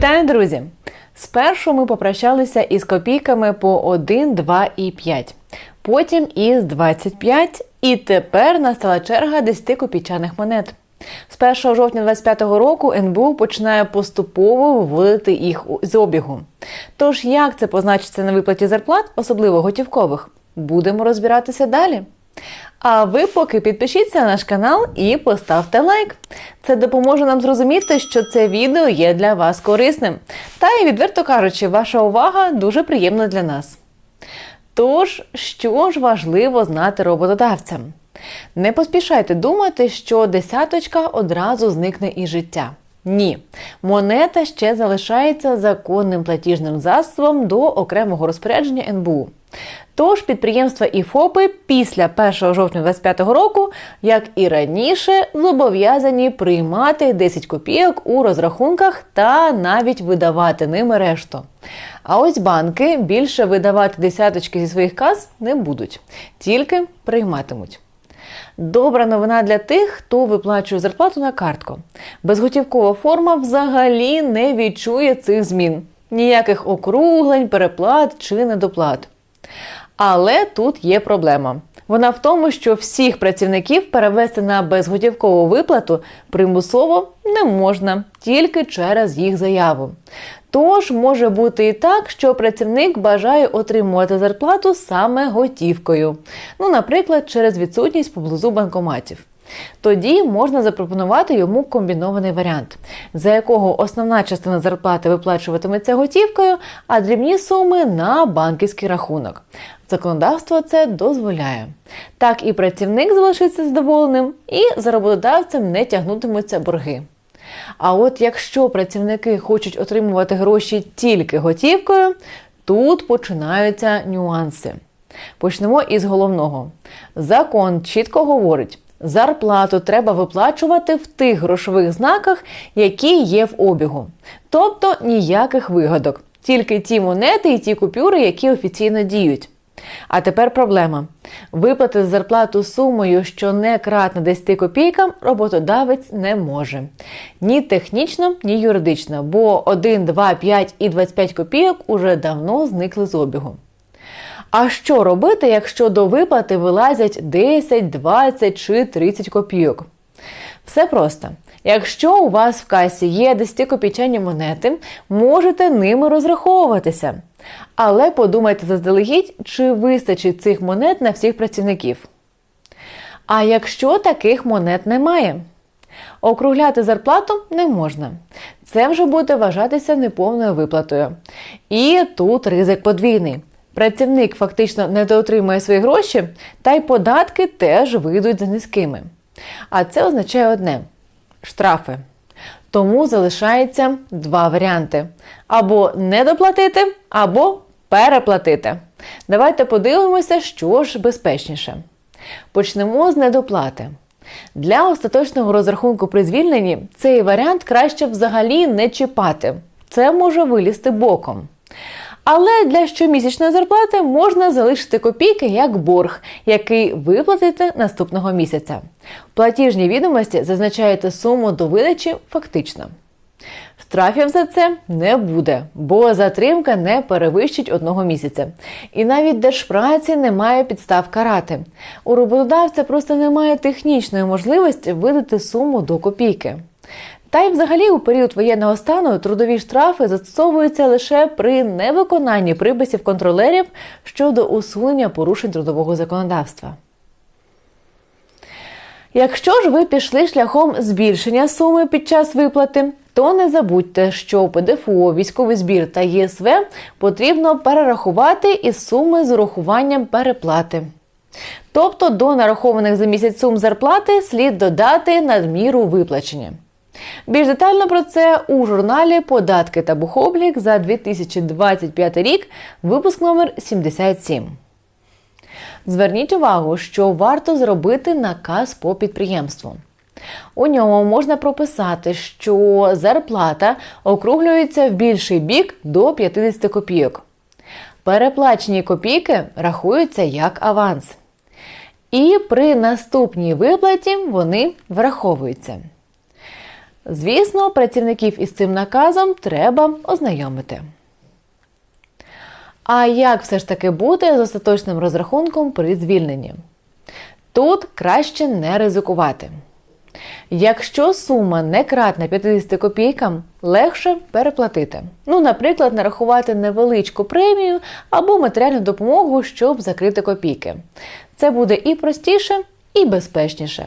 Вітаю, друзі! Спершу ми попрощалися із копійками по 1, 2 і 5. Потім із 25, і тепер настала черга 10 копійчаних монет. З 1 жовтня 2025 року НБУ починає поступово виводити їх з обігу. Тож, як це позначиться на виплаті зарплат, особливо готівкових, будемо розбиратися далі. А ви поки підпишіться на наш канал і поставте лайк. Це допоможе нам зрозуміти, що це відео є для вас корисним. Та й відверто кажучи, ваша увага дуже приємна для нас. Тож, що ж важливо знати роботодавцям? Не поспішайте думати, що десяточка одразу зникне із життя. Ні, монета ще залишається законним платіжним засобом до окремого розпорядження НБУ. Тож підприємства і ФОПи після 1 жовтня 2025 року, як і раніше, зобов'язані приймати 10 копійок у розрахунках та навіть видавати ними решту. А ось банки більше видавати десяточки зі своїх каз не будуть, тільки прийматимуть. Добра новина для тих, хто виплачує зарплату на картку. Безготівкова форма взагалі не відчує цих змін. Ніяких округлень, переплат чи недоплат. Але тут є проблема. Вона в тому, що всіх працівників перевести на безготівкову виплату примусово не можна, тільки через їх заяву. Тож може бути і так, що працівник бажає отримувати зарплату саме готівкою, ну, наприклад, через відсутність поблизу банкоматів. Тоді можна запропонувати йому комбінований варіант, за якого основна частина зарплати виплачуватиметься готівкою, а дрібні суми на банківський рахунок. Законодавство це дозволяє. Так і працівник залишиться задоволеним, і за роботодавцем не тягнутимуться борги. А от якщо працівники хочуть отримувати гроші тільки готівкою, тут починаються нюанси. Почнемо із головного. Закон чітко говорить, зарплату треба виплачувати в тих грошових знаках, які є в обігу. Тобто ніяких вигадок, тільки ті монети і ті купюри, які офіційно діють. А тепер проблема: виплати зарплату сумою, що не кратна 10 копійкам, роботодавець не може. Ні технічно, ні юридично, бо 1, 2, 5 і 25 копійок уже давно зникли з обігу. А що робити, якщо до виплати вилазять 10, 20 чи 30 копійок? Все просто. Якщо у вас в касі є 10 копійчані монети, можете ними розраховуватися. Але подумайте заздалегідь, чи вистачить цих монет на всіх працівників. А якщо таких монет немає? Округляти зарплату не можна. Це вже буде вважатися неповною виплатою. І тут ризик подвійний. Працівник фактично недоотримує свої гроші, та й податки теж вийдуть низькими. А це означає одне штрафи. Тому залишається два варіанти: або не доплатити, або переплатити. Давайте подивимося, що ж безпечніше. Почнемо з недоплати. Для остаточного розрахунку при звільненні цей варіант краще взагалі не чіпати. Це може вилізти боком. Але для щомісячної зарплати можна залишити копійки як борг, який виплатите наступного місяця. В платіжній відомості зазначаєте суму до видачі фактично. Штрафів за це не буде, бо затримка не перевищить одного місяця. І навіть держпраці немає підстав карати. У роботодавця просто немає технічної можливості видати суму до копійки. Та й взагалі у період воєнного стану трудові штрафи застосовуються лише при невиконанні приписів контролерів щодо усунення порушень трудового законодавства. Якщо ж ви пішли шляхом збільшення суми під час виплати, то не забудьте, що ПДФО, військовий збір та ЄСВ потрібно перерахувати із суми з урахуванням переплати. Тобто до нарахованих за місяць сум зарплати слід додати надміру виплачення. Більш детально про це у журналі Податки та бухоблік за 2025 рік, випуск номер 77. Зверніть увагу, що варто зробити наказ по підприємству. У ньому можна прописати, що зарплата округлюється в більший бік до 50 копійок. Переплачені копійки рахуються як аванс. І при наступній виплаті вони враховуються. Звісно, працівників із цим наказом треба ознайомити. А як все ж таки бути з остаточним розрахунком при звільненні? Тут краще не ризикувати. Якщо сума не кратна 50 копійкам, легше переплатити. Ну, наприклад, нарахувати невеличку премію або матеріальну допомогу, щоб закрити копійки. Це буде і простіше, і безпечніше.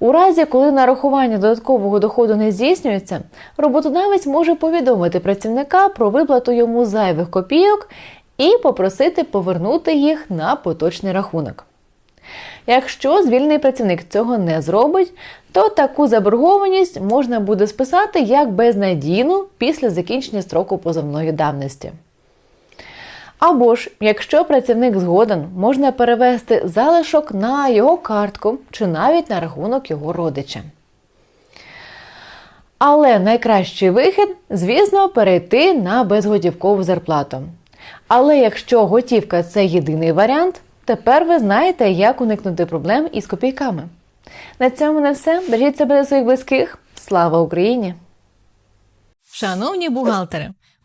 У разі, коли нарахування додаткового доходу не здійснюється, роботодавець може повідомити працівника про виплату йому зайвих копійок і попросити повернути їх на поточний рахунок. Якщо звільнений працівник цього не зробить, то таку заборгованість можна буде списати як безнадійну після закінчення строку позовної давності. Або ж, якщо працівник згоден, можна перевести залишок на його картку чи навіть на рахунок його родича. Але найкращий вихід, звісно, перейти на безготівкову зарплату. Але якщо готівка це єдиний варіант, тепер ви знаєте, як уникнути проблем із копійками. На цьому не все. Бережіть себе та своїх близьких. Слава Україні! Шановні бухгалтери,